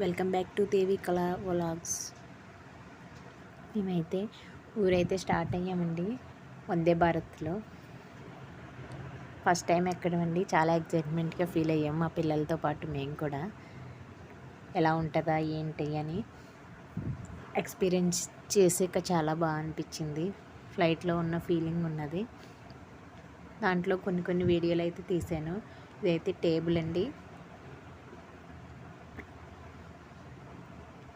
Welcome back to దేవి కళా vlogs. మేమైతే ఊరైతే start అయ్యామండి వందే భారత్లో. ఫస్ట్ టైం ఎక్కడమండి చాలా ఎగ్జైట్మెంట్గా ఫీల్ అయ్యాం మా పిల్లలతో పాటు మేము కూడా. ఎలా ఉంటుందా ఏంటి అని ఎక్స్పీరియన్స్ చేసాక చాలా బాగా అనిపించింది. ఫ్లైట్లో ఉన్న ఫీలింగ్ ఉన్నది. దాంట్లో కొన్ని కొన్ని వీడియోలు అయితే తీసాను. ఇదైతే టేబుల్ అండి.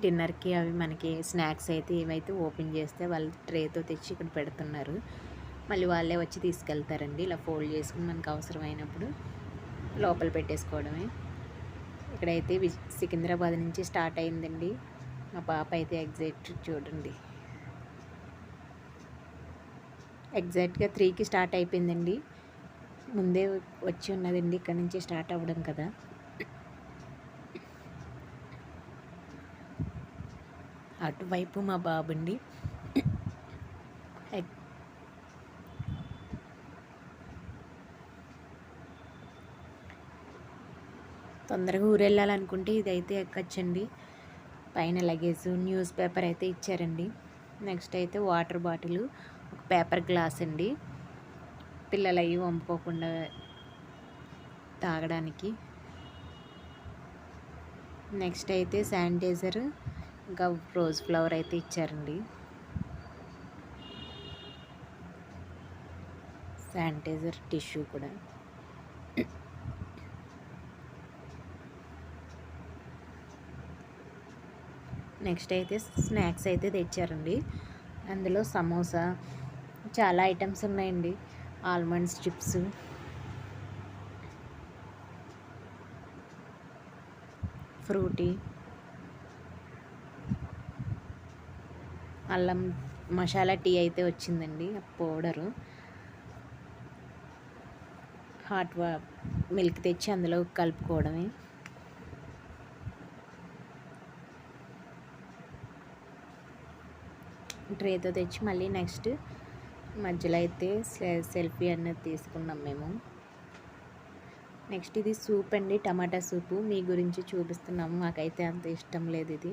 డిన్నర్కి అవి మనకి స్నాక్స్ అయితే ఏవైతే ఓపెన్ చేస్తే వాళ్ళు ట్రేతో తెచ్చి ఇక్కడ పెడుతున్నారు. మళ్ళీ వాళ్ళే వచ్చి తీసుకెళ్తారండి. ఇలా ఫోల్డ్ చేసుకుని మనకు అవసరమైనప్పుడు లోపల పెట్టేసుకోవడమే. ఇక్కడైతే సికింద్రాబాద్ నుంచి స్టార్ట్ అయిందండి. మా పాప అయితే ఎగ్జాక్ట్ చూడండి. ఎగ్జాక్ట్గా త్రీకి స్టార్ట్ అయిపోయిందండి. ముందే వచ్చి ఉన్నదండి. ఇక్కడ నుంచి స్టార్ట్ అవ్వడం కదా. అటువైపు మా బాబండి. తొందరగా ఊరు వెళ్ళాలనుకుంటే ఇదైతే ఎక్కచ్చండి. పైన లగేజ్ న్యూస్ పేపర్ అయితే ఇచ్చారండి. నెక్స్ట్ అయితే వాటర్ బాటిల్ ఒక పేపర్ గ్లాస్ అండి. పిల్లలు అవి వంపుకోకుండా తాగడానికి. నెక్స్ట్ అయితే శానిటైజర్ ఇంకా రోజ్ ఫ్లవర్ అయితే ఇచ్చారండి. శానిటైజర్ టిష్యూ కూడా. నెక్స్ట్ అయితే స్నాక్స్ అయితే తెచ్చారండి. అందులో సమోసా చాలా ఐటమ్స్ ఉన్నాయండి. ఆల్మండ్స్ చిప్స్ ఫ్రూటీ అల్లం మసాలా టీ అయితే వచ్చిందండి పౌడరు. హాట్ వా మిల్క్ తెచ్చి అందులో కలుపుకోవడమే. ట్రేతో తెచ్చి మళ్ళీ నెక్స్ట్ మధ్యలో అయితే సెల్ఫీ అన్నది తీసుకున్నాం మేము. నెక్స్ట్ ఇది సూప్ అండి టమాటా సూపు. మీ గురించి చూపిస్తున్నాము మాకైతే అంత ఇష్టం లేదు ఇది.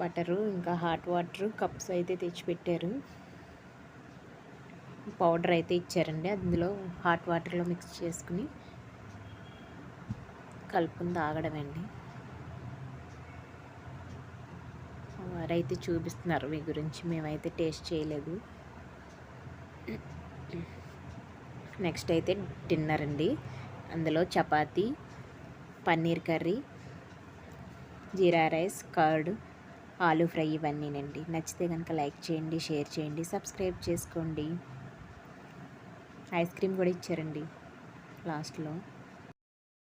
బటరు ఇంకా హాట్ వాటర్ కప్స్ అయితే తెచ్చిపెట్టారు. పౌడర్ అయితే ఇచ్చారండి. అందులో హాట్ వాటర్లో మిక్స్ చేసుకుని కలుపుకుని తాగడమండి. వారైతే చూపిస్తున్నారు మీ గురించి. మేమైతే టేస్ట్ చేయలేదు. నెక్స్ట్ అయితే డిన్నర్ అండి. అందులో chapati paneer curry jeera rice curd aloo fry ఇవన్నీనండి. నచ్చితే కనుక లైక్ చేయండి షేర్ చేయండి సబ్స్క్రైబ్ చేసుకోండి. ఐస్ క్రీమ్ కూడా ఇచ్చారండి లాస్ట్లో.